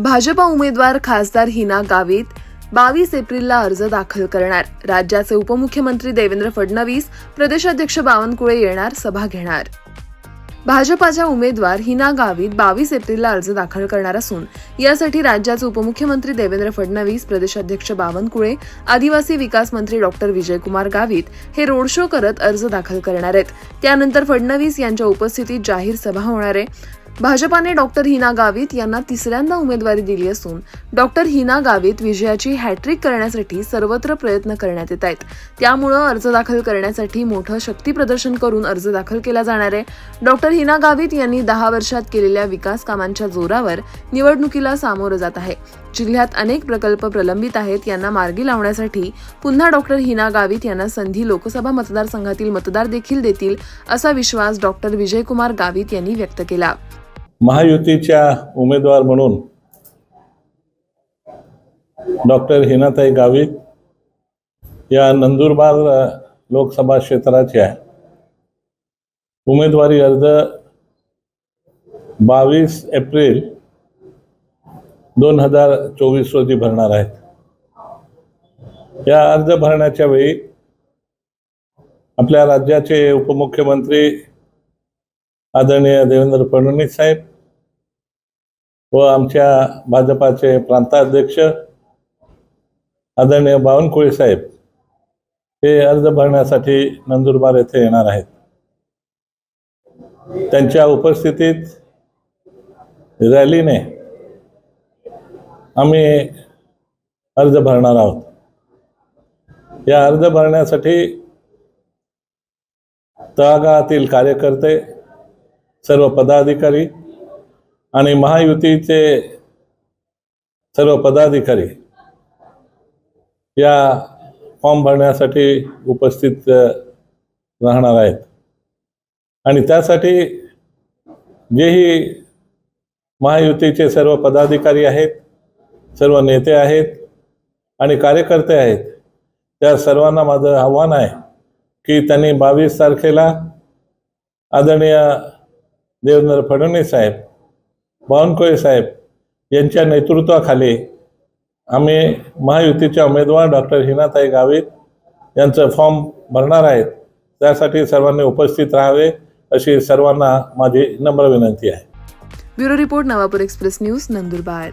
भाजपा उमेदवार खासदार हिना गावित बावीस एप्रिलला अर्ज दाखल करणार. राज्याचे उपमुख्यमंत्री देवेंद्र फडणवीस प्रदेशाध्यक्ष बावनकुळे येणार सभा घेणार. भाजपाच्या उमेदवार हिना गावित बावीस एप्रिलला अर्ज दाखल करणार असून यासाठी राज्याचे उपमुख्यमंत्री देवेंद्र फडणवीस प्रदेशाध्यक्ष बावनकुळे आदिवासी विकास मंत्री डॉक्टर विजयकुमार गावित हे रोड शो करत अर्ज दाखल करणार आहेत. त्यानंतर फडणवीस यांच्या उपस्थितीत जाहीर सभा होणार आहे. भाजपाने डॉक्टर हिना गावित यांना तिसऱ्यांदा उमेदवारी दिली असून डॉक्टर हिना गावित विजयाची हॅट्रिक करण्यासाठी सर्वत्र प्रयत्न करण्यात येत आहेत. त्यामुळं अर्ज दाखल करण्यासाठी मोठं शक्ती प्रदर्शन करून अर्ज दाखल केला जाणार आहे. डॉक्टर हिना गावित यांनी दहा वर्षात केलेल्या विकास कामांच्या जोरावर निवडणुकीला सामोरं जात आहे. जिल्ह्यात अनेक प्रकल्प प्रलंबित आहेत. यांना मार्गी लावण्यासाठी पुन्हा डॉक्टर हिना गावित यांना संधी लोकसभा मतदारसंघातील मतदार देखील देतील असा विश्वास डॉक्टर विजयकुमार गावित यांनी व्यक्त केला. महायुतीच्या उमेदवार म्हणून डॉक्टर हिनाताई गावित या नंदुरबार लोकसभा क्षेत्राच्या उमेदवारी अर्ज बावीस एप्रिल दोन हजार चोवीस रोजी भरणार आहेत. या अर्ज भरण्याच्या वेळी आपल्या राज्याचे उपमुख्यमंत्री आदरणीय देवेंद्र फडणवीस साहेब व आमच्या भाजपाचे प्रांताध्यक्ष आदरणीय बावनकुळे साहेब हे अर्ज भरण्यासाठी नंदुरबार येथे येणार आहेत. त्यांच्या उपस्थितीत रॅलीने आम्ही अर्ज भरणार आहोत. या अर्ज भरण्यासाठी तळागाळातील कार्यकर्ते सर्व पदाधिकारी आणि महायुतीचे सर्व पदाधिकारी या फॉर्म भरण्यासाठी उपस्थित राहणार आहेत. आणि त्यासाठी जेही महायुतीचे सर्व पदाधिकारी आहेत सर्व नेते आहेत आणि कार्यकर्ते आहेत. त्या सर्वांना माझं आव्हान आहे की त्यांनी बावीस तारखेला आदरणीय देवेंद्र फडणवीस साहेब बावनकुळे साहेब यांच्या नेतृत्वाखाली आम्ही महायुतीच्या उमेदवार डॉक्टर हिनाताई गावित यांचं फॉर्म भरणार आहेत. त्यासाठी सर्वांनी उपस्थित राहावे अशी सर्वांना माझी नम्र विनंती आहे. Bureau report Navapur express news Nandurbar.